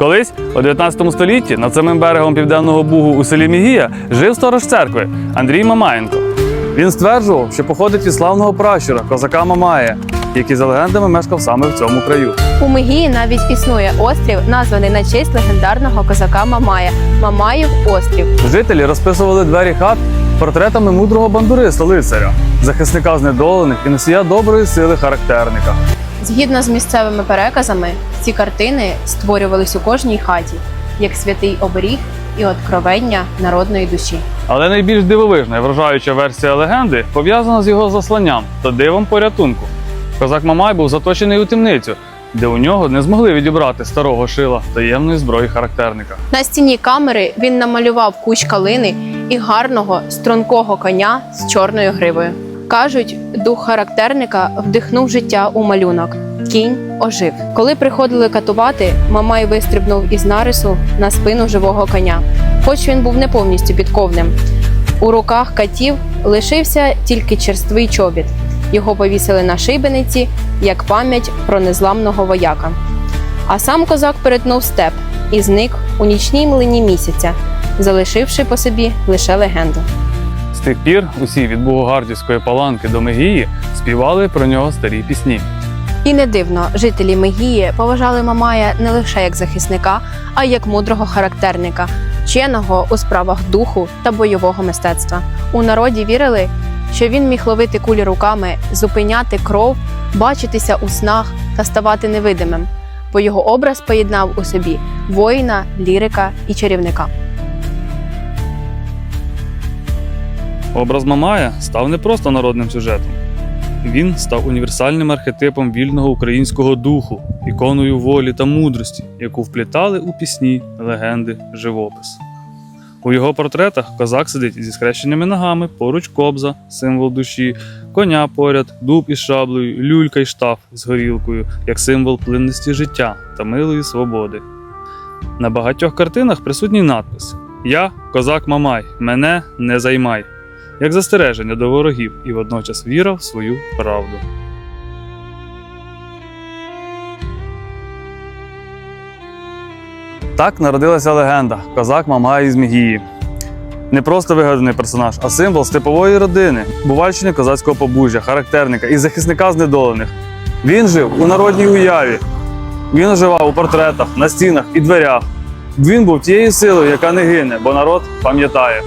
Колись у 19 столітті над самим берегом Південного Бугу у селі Мігія жив сторож церкви Андрій Мамаєнко. Він стверджував, що походить від славного пращура козака Мамая, який за легендами мешкав саме в цьому краю. У Мегії навіть існує острів, названий на честь легендарного козака Мамая Мамаїв острів. Жителі розписували двері хат портретами мудрого бандуриста лицаря, захисника знедолених і носія доброї сили характерника. Згідно з місцевими переказами, ці картини створювались у кожній хаті як святий оберіг і откровення народної душі. Але найбільш дивовижна і вражаюча версія легенди пов'язана з його засланням та дивом порятунку. Козак Мамай був заточений у темницю, де у нього не змогли відібрати старого шила таємної зброї характерника. На стіні камери він намалював кущ калини і гарного стрункого коня з чорною гривою. Кажуть, дух характерника вдихнув життя у малюнок. Кінь ожив. Коли приходили катувати, Мамай вистрибнув із нарису на спину живого коня, хоч він був не повністю підковним. У руках катів лишився тільки черствий чобіт. Його повісили на шибениці як пам'ять про незламного вояка. А сам козак перетнув степ і зник у нічній млині місяця, залишивши по собі лише легенду. З тих пір усі від Богогардівської паланки до Мегії співали про нього старі пісні. І не дивно, жителі Мегії поважали Мамая не лише як захисника, а й як мудрого характерника, вченого у справах духу та бойового мистецтва. У народі вірили, що він міг ловити кулі руками, зупиняти кров, бачитися у снах та ставати невидимим, бо його образ поєднав у собі воїна, лірика і чарівника. Образ Мамая став не просто народним сюжетом. Він став універсальним архетипом вільного українського духу, іконою волі та мудрості, яку вплітали у пісні, легенди, живопис. У його портретах козак сидить зі скрещеними ногами, поруч кобза, символ душі, коня поряд, дуб із шаблею, люлька й штаф з горілкою, як символ плинності життя та милої свободи. На багатьох картинах присутній надпис Я козак Мамай, мене не займай як застереження до ворогів і водночас віра в свою правду. Так народилася легенда Козак Мамай із Мігії. Не просто вигаданий персонаж, а символ степової родини, бувальщини козацького побужжя, характерника і захисника знедолених. Він жив у народній уяві. Він оживав у портретах, на стінах і дверях. Він був тією силою, яка не гине, бо народ пам'ятає.